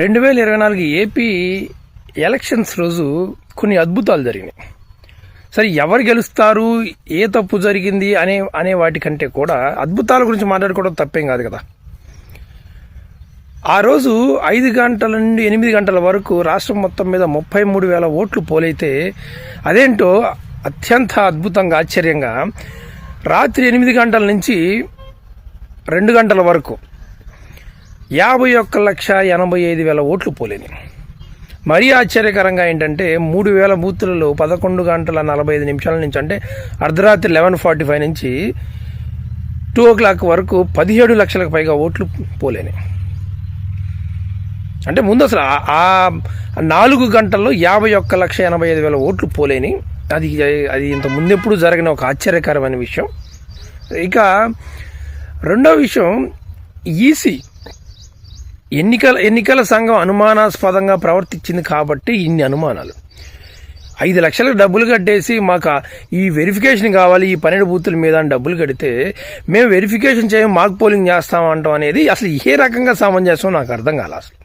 రెండు వేల ఇరవై నాలుగు ఏపీ ఎలక్షన్స్ రోజు కొన్ని అద్భుతాలు జరిగినాయి. సరే ఎవరు గెలుస్తారు ఏ తప్పు జరిగింది అనే అనే వాటికంటే కూడా అద్భుతాల గురించి మాట్లాడుకోవడం తప్పేం కాదు కదా. ఆ రోజు ఐదు గంటల నుండి ఎనిమిది గంటల వరకు రాష్ట్రం మొత్తం మీద ముప్పై మూడు వేల ఓట్లు పోలైతే అదేంటో అత్యంత అద్భుతంగా ఆశ్చర్యంగా రాత్రి ఎనిమిది గంటల నుంచి రెండు గంటల వరకు యాభై ఒక్క లక్ష ఎనభై ఐదు వేల ఓట్లు పోలేని. మరీ ఆశ్చర్యకరంగా ఏంటంటే మూడు వేల బూతులలో పదకొండు గంటల నలభై ఐదు నిమిషాల నుంచి అంటే అర్ధరాత్రి లెవెన్ ఫార్టీ ఫైవ్ నుంచి టూ ఓ క్లాక్ వరకు పదిహేడు లక్షలకు పైగా ఓట్లు పోలేని. అంటే ముందు అసలు ఆ- నాలుగు గంటల్లో యాభై ఒక్క లక్ష ఎనభై ఐదు వేల ఓట్లు పోలేని. అది అది ఇంత ముందెప్పుడు జరిగిన ఒక ఆశ్చర్యకరమైన విషయం. ఇక రెండో విషయం ఈసీ ఎన్నికల ఎన్నికల సంఘం అనుమానాస్పదంగా ప్రవర్తించింది కాబట్టి ఇన్ని అనుమానాలు. ఐదు లక్షలకు డబ్బులు కట్టేసి మాకు ఈ వెరిఫికేషన్ కావాలి ఈ పన్నెండు బూతుల మీద డబ్బులు కడితే మేము వెరిఫికేషన్ చేయం మాకు పోలింగ్ చేస్తాం అంటాం అనేది అసలు ఏ రకంగా సమంజసం నాకు అర్థం కాలే అసలు.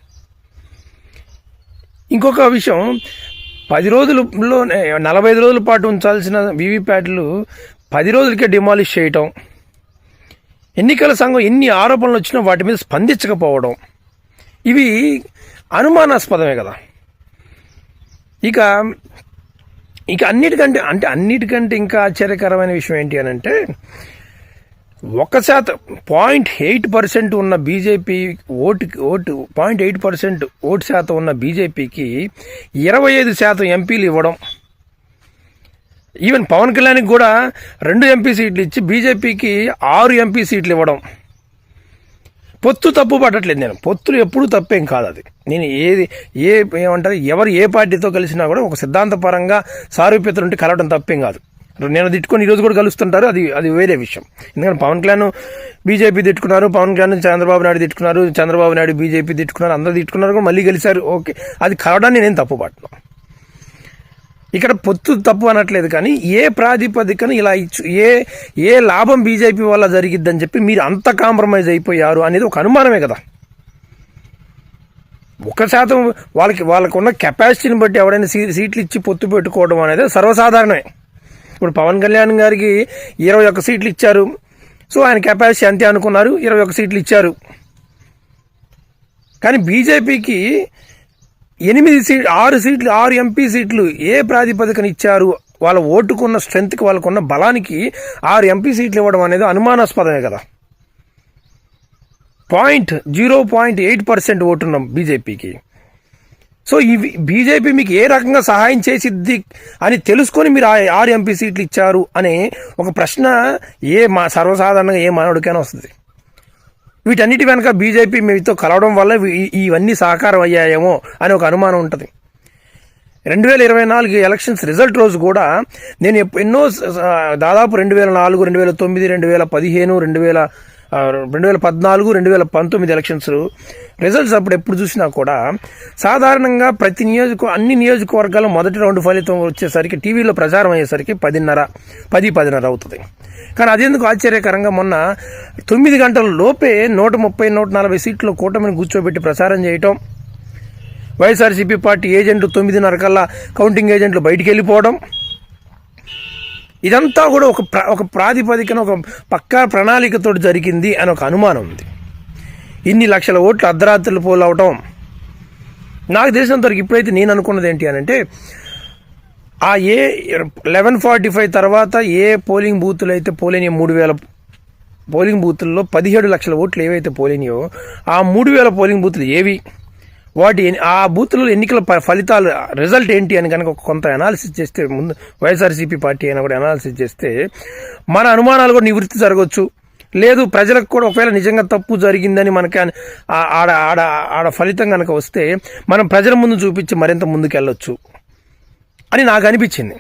ఇంకొక విషయం పది రోజులలో నలభై ఐదు రోజుల పాటు ఉంచాల్సిన వీవీప్యాట్లు పది రోజులకే డిమాలిష్ చేయటం ఎన్నికల సంఘం ఎన్ని ఆరోపణలు వచ్చినా వాటి మీద స్పందించకపోవడం ఇవి అనుమానాస్పదమే కదా. ఇక ఇక అన్నిటికంటే అంటే అన్నిటికంటే ఇంకా ఆశ్చర్యకరమైన విషయం ఏంటి అని అంటే ఒక శాతం పాయింట్ ఎయిట్ పర్సెంట్ ఉన్న BJP vote vote point eight percent vote శాతం ఉన్న బీజేపీకి ఇరవై ఐదు శాతం ఎంపీలు ఇవ్వడం. ఈవెన్ పవన్ కళ్యాణ్కి కూడా రెండు ఎంపీ సీట్లు ఇచ్చి బీజేపీకి ఆరు ఎంపీ సీట్లు ఇవ్వడం. పొత్తు తప్పు పట్టట్లేదు నేను. పొత్తులు ఎప్పుడు తప్పేం కాదు అది. నేను ఏది ఏ ఏమంటారు ఎవరు ఏ పార్టీతో కలిసినా కూడా ఒక సిద్ధాంతపరంగా సారూప్యతలు ఉంటే కలవడం తప్పేం కాదు. నేను తిట్టుకొని ఈరోజు కూడా కలుస్తుంటారు అది అది వేరే విషయం. ఎందుకంటే పవన్ కళ్యాణ్ బీజేపీ తిట్టుకున్నారు పవన్ కళ్యాణ్ చంద్రబాబు నాయుడు తిట్టుకున్నారు చంద్రబాబు నాయుడు బీజేపీ తిట్టుకున్నారు అందరూ తిట్టుకున్నారు కూడా మళ్ళీ కలిశారు ఓకే. అది కలవడాన్ని నేను తప్పు పట్టను ఇక్కడ పొత్తు తప్పు అనట్లేదు కానీ ఏ ప్రాతిపదికన ఇలా ఇచ్చు ఏ ఏ లాభం బీజేపీ వల్ల జరిగిద్దని చెప్పి మీరు అంత కాంప్రమైజ్ అయిపోయారు అనేది ఒక అనుమానమే కదా. ఒక శాతం వాళ్ళకి వాళ్ళకున్న కెపాసిటీని బట్టి ఎవరైనా సీ సీట్లు ఇచ్చి పొత్తు పెట్టుకోవడం అనేది సర్వసాధారణమే. ఇప్పుడు పవన్ కళ్యాణ్ గారికి ఇరవై ఒక్క సీట్లు ఇచ్చారు. సో ఆయన కెపాసిటీ అంతే అనుకున్నారు ఇరవై ఒక్క సీట్లు ఇచ్చారు. కానీ బీజేపీకి ఎనిమిది సీట్ ఆరు సీట్లు ఆరు ఎంపీ సీట్లు ఏ ప్రాతిపదికన ఇచ్చారు? వాళ్ళ ఓటుకున్న స్ట్రెంత్కి వాళ్ళకున్న బలానికి ఆరు ఎంపీ సీట్లు ఇవ్వడం అనేది అనుమానాస్పదమే కదా. Point zero point eight percent ఓటున్నాం బీజేపీకి. సో ఇవి బీజేపీ మీకు ఏ రకంగా సహాయం చేసిద్ది అని తెలుసుకొని మీరు ఆరు ఎంపీ సీట్లు ఇచ్చారు అనే ఒక ప్రశ్న ఏ మా సర్వసాధారణంగా ఏ మానవుడికైనా వస్తుంది. వీటన్నిటి వెనక బీజేపీ మీతో కలవడం వల్ల ఇవన్నీ సాకారం అయ్యాయేమో అని ఒక అనుమానం ఉంటుంది. రెండు వేల ఇరవై నాలుగు ఎలక్షన్స్ రిజల్ట్ రోజు కూడా నేను ఎన్నో దాదాపు రెండు వేల నాలుగు రెండు వేల తొమ్మిది రెండు వేల పదిహేను రెండు వేల రెండు వేల పద్నాలుగు రెండు వేల పంతొమ్మిది ఎలక్షన్స్ రిజల్ట్స్ అప్పుడు ఎప్పుడు చూసినా కూడా సాధారణంగా ప్రతి నియోజక అన్ని నియోజకవర్గాల్లో మొదటి రౌండ్ ఫలితం వచ్చేసరికి టీవీలో ప్రచారం అయ్యేసరికి పదిన్నర పది పదిన్నర అవుతుంది. కానీ అదేందుకు ఆశ్చర్యకరంగా మొన్న తొమ్మిది గంటల లోపే నూట ముప్పై నూట నలభై సీట్లు కూటమిని కూర్చోబెట్టి ప్రచారం చేయటం వైఎస్ఆర్సీపీ పార్టీ ఏజెంట్లు తొమ్మిదిన్నర కల్లా కౌంటింగ్ ఏజెంట్లు బయటికి వెళ్ళిపోవడం ఇదంతా కూడా ఒక ప్ర ఒక ప్రాతిపదికన ఒక పక్కా ప్రణాళికతో జరిగింది అని ఒక అనుమానం ఉంది. ఇన్ని లక్షల ఓట్లు అర్ధరాత్రులు పోలవటం. నాకు తెలిసినంతవరకు ఇప్పుడైతే నేను అనుకున్నది ఏంటి అని అంటే ఆ ఏ లెవెన్ ఫార్టీ ఫైవ్ తర్వాత ఏ పోలింగ్ బూతులు అయితే పోలేని మూడు వేల పోలింగ్ బూతుల్లో పదిహేడు లక్షల ఓట్లు ఏవైతే పోలినాయో ఆ మూడు వేల పోలింగ్ బూతులు ఏవి? వాటి ఆ బూత్లో ఎన్నికల ప- ఫలితాలు రిజల్ట్ ఏంటి అని కనుక కొంత అనాలిసిస్ చేస్తే ముందు వైఎస్ఆర్సీపీ పార్టీ అయినా కూడా అనాలిసిస్ చేస్తే మన అనుమానాలు కూడా నివృత్తి జరగవచ్చు లేదు ప్రజలకు కూడా ఒకవేళ నిజంగా తప్పు జరిగిందని మనకి ఆడ ఆడ ఆడ ఫలితం కనుక వస్తే మనం ప్రజల ముందు చూపించి మరింత ముందుకెళ్ళొచ్చు అని నాకు అనిపించింది.